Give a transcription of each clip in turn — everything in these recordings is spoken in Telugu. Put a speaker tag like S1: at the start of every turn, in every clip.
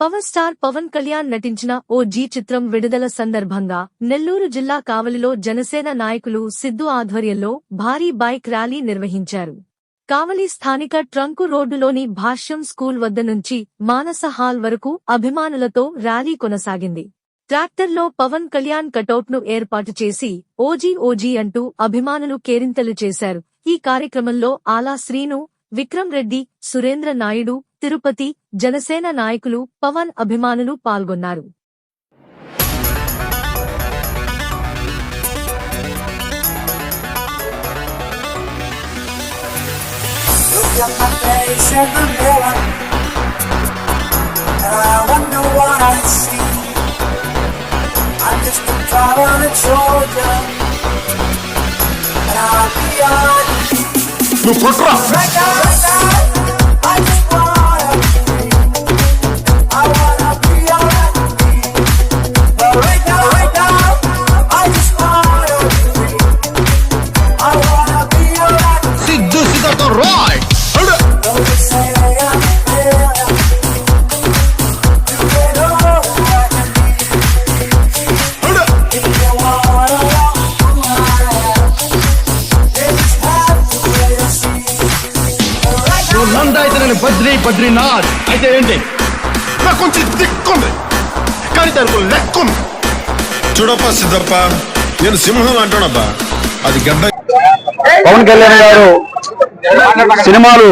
S1: పవర్ స్టార్ పవన్ కళ్యాణ్ నటించిన ఓ జీ చిత్రం విడుదల సందర్భంగా నెల్లూరు జిల్లా కావలిలో జనసేన నాయకులు సిద్దు ఆధ్వర్యంలో భారీ బైక్ ర్యాలీ నిర్వహించారు. కావలి స్థానిక ట్రంకు రోడ్డులోని భాష్యం స్కూల్ వద్ద నుంచి మానస హాల్ వరకు అభిమానులతో ర్యాలీ కొనసాగింది. ట్రాక్టర్లో పవన్ కళ్యాణ్ కటౌట్ను ఏర్పాటు చేసి ఓజీ ఓజీ అంటూ అభిమానులు కేరింతలు చేశారు. ఈ కార్యక్రమంలో ఆలా శ్రీను విక్రమ్ రెడ్డి సురేంద్ర నాయుడు తిరుపతి జనసేన నాయకులు పవన్ అభిమానులు పాల్గొన్నారు.
S2: నువ్వు కొట్రా నువ్వు నంద అయితే నేను బద్రి బద్రీనాథ్ అయితే ఏంటి? నాకు కొంచెం దిక్కుంది కానీ దానికి లెక్కుంది.
S3: చూడప్ప సిద్ధప్ప నేను సింహం అంటానబ్బా. అది గడ్డ
S4: పవన్ కళ్యాణ్ గారు సినిమాలు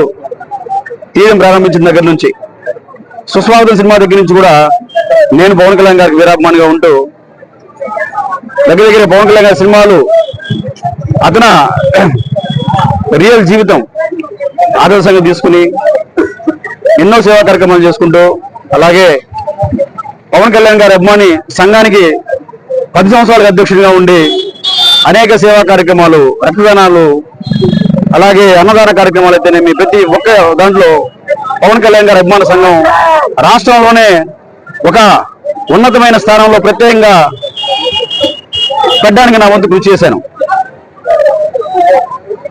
S4: తీయడం ప్రారంభించిన దగ్గర నుంచి సుస్వాగతం సినిమా దగ్గర నుంచి కూడా నేను పవన్ కళ్యాణ్ గారికి వీరాభిమానిగా ఉంటూ దగ్గర దగ్గర పవన్ కళ్యాణ్ గారి సినిమాలు అతను రియల్ జీవితం ఆదర్శంగా తీసుకుని ఎన్నో సేవా కార్యక్రమాలు చేసుకుంటూ అలాగే పవన్ కళ్యాణ్ గారి అభిమాని సంఘానికి పది సంవత్సరాలకు అధ్యక్షుడిగా ఉండి అనేక సేవా కార్యక్రమాలు రక్తదానాలు అలాగే అన్నదాన కార్యక్రమాలు అయితేనేమి ప్రతి ఒక్క దాంట్లో పవన్ కళ్యాణ్ గారి అభిమాన సంఘం రాష్ట్రంలోనే ఒక ఉన్నతమైన స్థానంలో ప్రత్యేకంగా పెట్టడానికి నా వంతు కృషి చేశాను.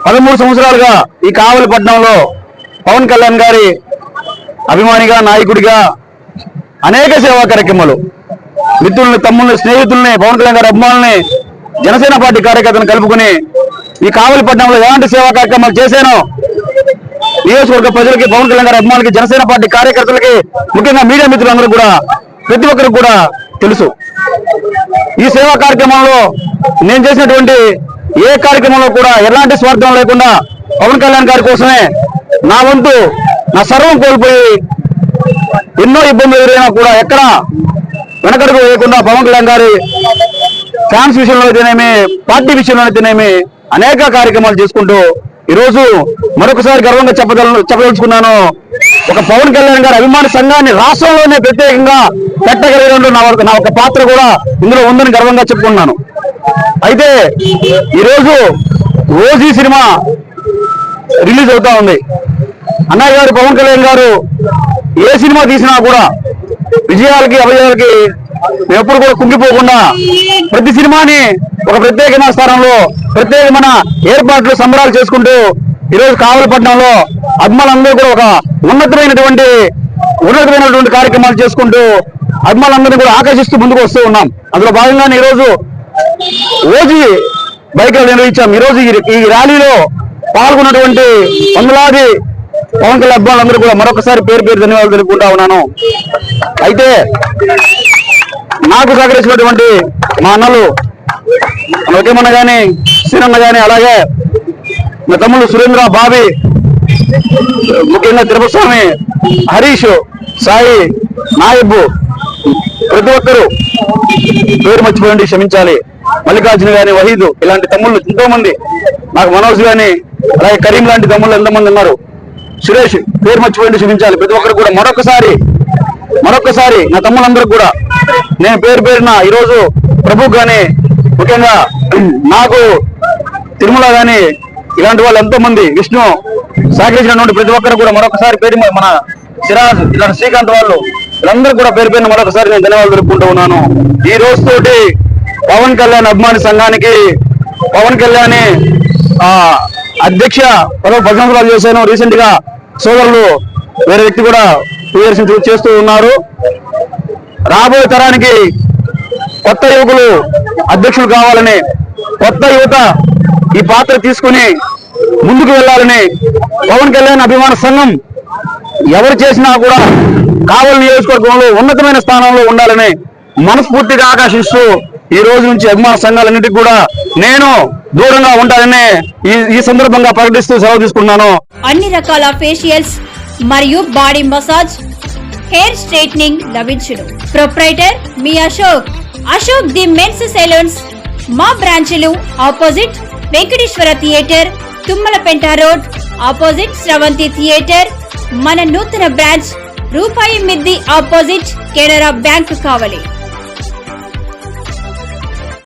S4: పదమూడు సంవత్సరాలుగా ఈ కావలిపట్నంలో పవన్ కళ్యాణ్ గారి అభిమానిగా నాయకుడిగా అనేక సేవా కార్యక్రమాలు. మిత్రుల్ని తమ్ముల్ని స్నేహితుల్ని పవన్ కళ్యాణ్ గారి అభిమానుల్ని జనసేన పార్టీ కార్యకర్తలను కలుపుకుని ఈ కావలిపట్నంలో ఎలాంటి సేవా కార్యక్రమాలు చేశానో నియోజకవర్గ ప్రజలకి పవన్ కళ్యాణ్ గారి అభిమానులకి జనసేన పార్టీ కార్యకర్తలకి ముఖ్యంగా మీడియా మిత్రులందరూ కూడా ప్రతి ఒక్కరికి కూడా తెలుసు. ఈ సేవా కార్యక్రమంలో నేను చేసినటువంటి ఏ కార్యక్రమంలో కూడా ఎలాంటి స్వార్థం లేకుండా పవన్ కళ్యాణ్ గారి కోసమే నా వంతు నా సర్వం కోల్పోయి ఎన్నో ఇబ్బందులు ఎదురైనా కూడా ఎక్కడ వెనకడుగు వేయకుండా పవన్ కళ్యాణ్ గారి ఫ్యాన్స్ విషయంలో అయితేనేమి పార్టీ విషయంలో అయితేనేమి అనేక కార్యక్రమాలు చేసుకుంటూ ఈరోజు మరొకసారి గర్వంగా చెప్పదల చెప్పదలుచుకున్నాను. ఒక పవన్ కళ్యాణ్ గారి అభిమాన సంఘాన్ని రాష్ట్రంలోనే ప్రత్యేకంగా పెట్టగలిగిన నా ఒక- నా ఒక పాత్ర కూడా ఇందులో ఉందని గర్వంగా చెప్పుకున్నాను అయితే ఈరోజు ఓజీ సినిమా రిలీజ్ అవుతా ఉంది. అన్నయ్య గారు పవన్ కళ్యాణ్ గారు ఏ సినిమా తీసినా కూడా విజయాలకి అభయాలకి ఎప్పుడు కూడా కుంగిపోకుండా ప్రతి సినిమాని ఒక ప్రత్యేకమైన స్థానంలో ప్రత్యేకమైన ఏర్పాట్లు సంబరాలు చేసుకుంటూ ఈరోజు కావలపట్నంలో అభిమానులందరూ కూడా ఒక ఉన్నతమైనటువంటి ఉన్నతమైనటువంటి కార్యక్రమాలు చేసుకుంటూ అభిమానులందరినీ కూడా ఆకర్షిస్తూ ముందుకు వస్తూ ఉన్నాం. అందులో భాగంగానే ఈరోజు ఓజీ బైక్ నిర్వహించాం. ఈ రోజు ఈ- ర్యాలీలో పాల్గొన్నటువంటి వందలాది పవన్ కళ్యాణ్ అభిమానులందరూ కూడా మరొకసారి పేరు పేరు ధన్యవాదాలు తెలుపుకుంటా ఉన్నాను. అయితే నాకు సహకరించినటువంటి మా అన్నలు ఒకేమన్న కానీ శ్రీరన్న కానీ అలాగే మా తమ్ముడు సురేంద్ర బాబి ముఖ్యంగా తిరుపతి స్వామి హరీష్ సాయి నాయబ్ ప్రతి ఒక్కరూ పేరు మర్చిపోయింది క్షమించాలి. మల్లికార్జున గాని వహీద్ ఇలాంటి తమ్ముళ్ళు ఎంతో మంది నాకు మనోజ్ గాని అలాగే కరీం లాంటి తమ్ముళ్ళు ఎంతమంది ఉన్నారు. సురేష్ పేరు మర్చిపోయింది క్షమించాలి ప్రతి ఒక్కరు కూడా మరొకసారి మరొకసారి నా తమ్ముళ్ళందరూ కూడా నేను పేరు పేరున ఈరోజు ప్రభు గాని ముఖ్యంగా నాకు తిరుమల గాని ఇలాంటి వాళ్ళు ఎంతో మంది విష్ణు సహకరించినటువంటి ప్రతి ఒక్కరు కూడా మరొకసారి పేరు మన సిరాజ్ ఇలాంటి శ్రీకాంత్ వాళ్ళు వీళ్ళందరూ కూడా పేరు పేరున మరొకసారి నేను ధన్యవాదాలు తెలుపుకుంటూ ఉన్నాను. ఈ రోజు తోటి పవన్ కళ్యాణ్ అభిమాని సంఘానికి పవన్ కళ్యాణ్ అధ్యక్ష పదవి పది చేశాను. రీసెంట్గా సోదరులు వేరే వ్యక్తి కూడా టూ ఇయర్స్ నుంచి చేస్తూ ఉన్నారు. రాబోయే తరానికి కొత్త యువకులు అధ్యక్షులు కావాలని కొత్త యువత ఈ పాత్ర తీసుకుని ముందుకు వెళ్ళాలని పవన్ కళ్యాణ్ అభిమాన సంఘం ఎవరు చేసినా కూడా కావలి నియోజకవర్గంలో ఉన్నతమైన స్థానంలో ఉండాలని మనస్ఫూర్తిగా ఆకాశిస్తూ ఈ రోజు నుంచి అభిమాన సంఘాలన్నిటికీ కూడా నేను దూరంగా ఉంటానని ఈ సందర్భంగా ప్రకటిస్తూ సెలవు తీసుకున్నాను
S5: అన్ని రకాల ఫేషియల్స్ మరియు బాడీ మసాజ్ హెయిర్ స్ట్రైట్నింగ్ లభించును. Proprietor me Ashok. Ashok the men's salons మా బ్రాంచ్లు opposite Venkateswara theatre Tummalapenta road opposite Sravanthi theatre మన నూతన బ్రాంచ్ రూపాయి మిద్ది ఆపోజిట్ కెనరా బ్యాంక్ కావలి.